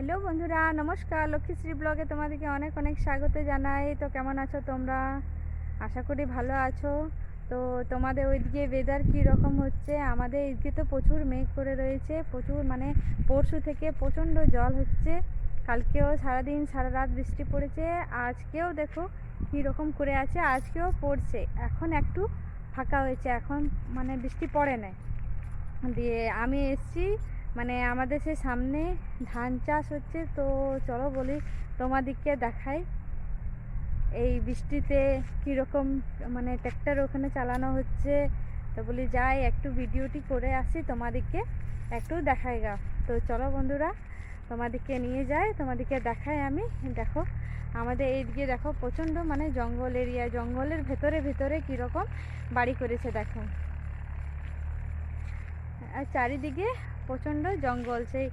Hello বন্ধুরা, নমস্কার। লক্ষ্মীশ্রী ব্লগে তোমাদেরকে অনেক অনেক স্বাগত জানাই। তো কেমন আছো তোমরা? আশা করি ভালো আছো। তো তোমাদের ওইদিকে ওয়েদার কী রকম হচ্ছে? আমাদের এদিকে তো প্রচুর মেঘ করে রয়েছে। প্রচুর মানে পরশু থেকে প্রচণ্ড জল হচ্ছে। কালকেও সারাদিন সারা রাত বৃষ্টি পড়েছে। আজকেও দেখো কী রকম করে আছে। আজকেও পড়ছে। এখন একটু ফাঁকা হয়েছে। এখন মানে বৃষ্টি পড়ে না দিয়ে আমি এসছি মানে আমাদের সেই সামনে ধান চাষ হচ্ছে, তো চলো বলি তোমাদেরকে দেখাই। এই বৃষ্টিতে কীরকম মানে ট্র্যাক্টর ওখানে চালানো হচ্ছে, তো বলি যাই, একটু ভিডিওটি করে আসি তোমাদেরকে একটু দেখাই গা। তো চলো বন্ধুরা তোমাদেরকে নিয়ে যাই তোমাদেরকে দেখাই আমি। দেখো, আমাদের এইদিকে দেখো প্রচণ্ড মানে জঙ্গল এরিয়া, জঙ্গলের ভেতরে ভেতরে কীরকম বাড়ি করেছে দেখো। আর চারিদিকে প্রচণ্ড জঙ্গল, সেই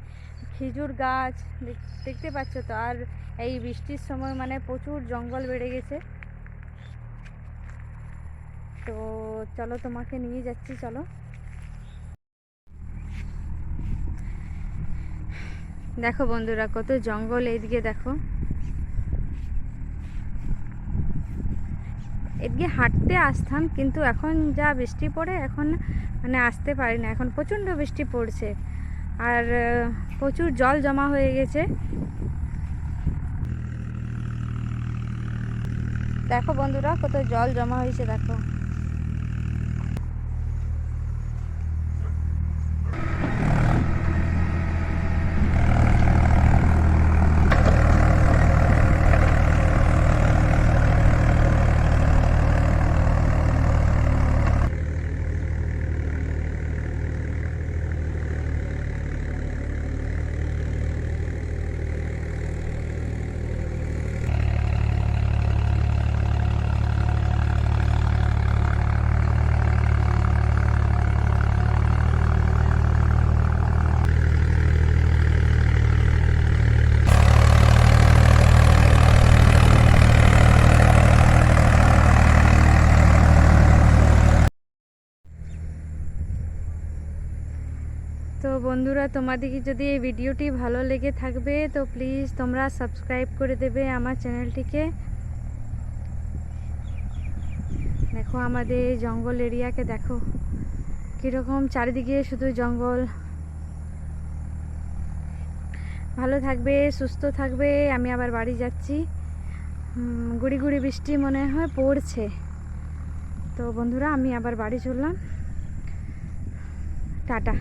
খেজুর গাছ দেখ- দেখতে পাচ্ছ তো। আর এই বৃষ্টির সময় মানে প্রচুর জঙ্গল বেড়ে গেছে। তো চলো তোমাকে নিয়ে যাচ্ছি, চলো। দেখো বন্ধুরা, কত জঙ্গল এইদিকে দেখো। এদিকে হাঁটতে আসতাম, কিন্তু এখন যা বৃষ্টি পড়ে, এখন মানে আসতে পারি না। এখন প্রচণ্ড বৃষ্টি পড়ছে। আর প্রচুর জল জমা হয়ে গেছে। দেখো বন্ধুরা, কত জল জমা হয়েছে, দেখো। বন্ধুরা তোমাদেরকে যদি এই ভিডিওটি ভালো লেগে থাকবে, তো প্লিজ তোমরা সাবস্ক্রাইব করে দেবে আমার চ্যানেলটিকে। দেখো আমাদের জঙ্গল এরিয়াকে দেখো, কীরকম চারিদিকে শুধু জঙ্গল। ভালো থাকবে, সুস্থ থাকবে, আমি আবার বাড়ি যাচ্ছি। গুড়ি গুড়ি বৃষ্টি মনে হয় পড়ছে। তো বন্ধুরা, আমি আবার বাড়ি চললাম। টাটা।